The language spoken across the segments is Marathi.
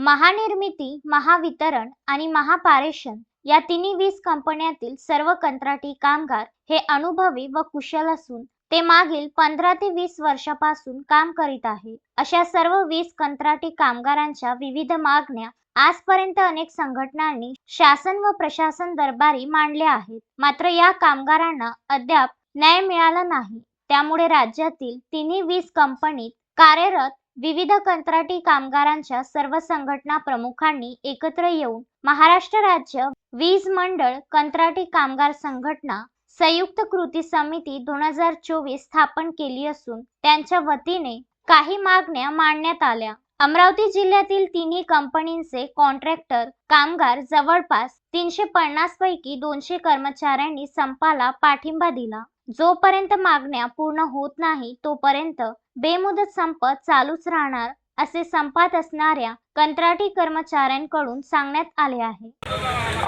महानिर्मिती महावितरण आणि महापारेषण या तिन्ही वीज कंपन्यातील सर्व कंत्राटी कामगार हे अनुभवी व कुशल असून ते मागील पंधरा ते वीस वर्षापासून काम करीत आहे अशा सर्व वीज कंत्राटी कामगारांच्या विविध मागण्या आजपर्यंत अनेक संघटनांनी शासन व प्रशासन दरबारी मांडल्या आहेत. मात्र या कामगारांना अद्याप न्याय मिळाला नाही. त्यामुळे राज्यातील तिन्ही वीज कंपनीत कार्यरत विविध कंत्राटी कामगारांच्या सर्व संघटना प्रमुखांनी एकत्र येऊन महाराष्ट्र राज्य वीज मंडळ कंत्राटी कामगार संघटना संयुक्त कृती समिती दोन हजार चोवीस स्थापन केली असून त्यांच्या वतीने काही मागण्या मांडण्यात आल्या. अमरावती जिल्ह्यातील तिन्ही कंपनींचे कॉन्ट्रॅक्टर कामगार जवळपास तीनशे पन्नास पैकी दोनशे कर्मचाऱ्यांनी संपाला पाठिंबा दिला. जोपर्यंत मागण्या पूर्ण होत नाही तोपर्यंत बेमुदत संप चालूच राहणार असे संपात असणाऱ्या कंत्राटी कर्मचाऱ्यांकडून सांगण्यात आले आहे.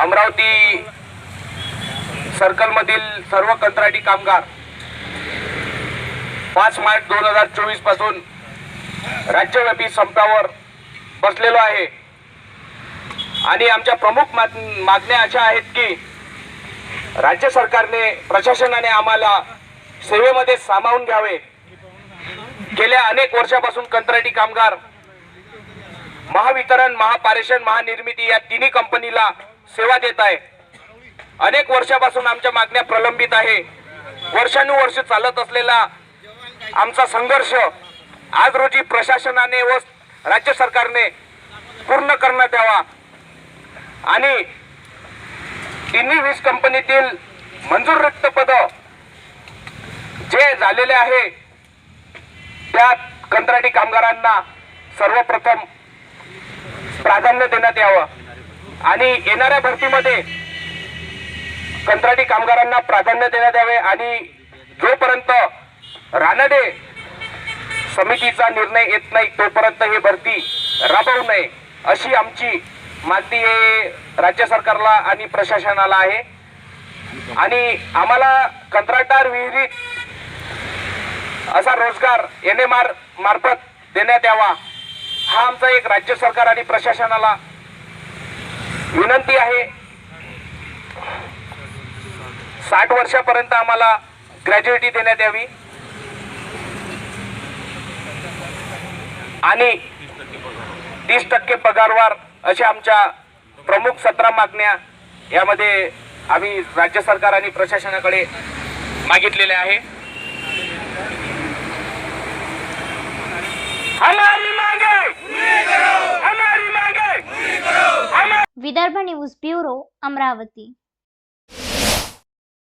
अमरावती सर्कलमधील सर्व कंत्राटी कामगार पाच मार्च दोन हजार चोवीसपासून राज्यव्यापी संपावर बसलेलो आहे. आणि आमच्या प्रमुख मागण्या अशा आहेत की राज्य सरकारने प्रशासनाने आम्हाला सेवेमध्ये सामावून घ्यावे. गेल्या अनेक वर्षापासून कंत्राटी कामगार महावितरण महापारेषण महानिर्मिती या तिन्ही कंपनीला सेवा देत आहे. अनेक वर्षापासून आमच्या मागण्या प्रलंबित आहे. वर्षानुवर्ष चालत असलेला आमचा संघर्ष आज रोजी प्रशासनाने व राज्य सरकारने पूर्ण करण्यात यावा आणि तिन्ही वीज कंपनीतील मंजूर रिक्त पद जे झालेले आहे त्या कंत्राटी कामगारांना सर्वप्रथम प्राधान्य देण्यात यावं. आणि येणाऱ्या भरतीमध्ये कंत्राटी कामगारांना प्राधान्य देण्यात यावे आणि जोपर्यंत रानडे समितीचा निर्णय येत नाही तोपर्यंत हे भरती राबवू नये अशी आमची मागणी हे राज्य सरकारला आणि प्रशासनाला आहे. आणि आम्हाला कंत्राटदार विहिरीत असा रोजगार एन एम आर मार्फत देण्यात यावा हा आमचा एक राज्य सरकार आणि प्रशासनाला विनंती आहे. साठ वर्षापर्यंत आम्हाला ग्रॅज्युएटी देण्यात यावी. आणि तीस टक्के पगारवार अशा आमच्या प्रमुख सतरा मागण्या यामध्ये आम्ही राज्य सरकार आणि प्रशासनाकडे मागितलेल्या आहे. Vidarbha news bureau Amravati.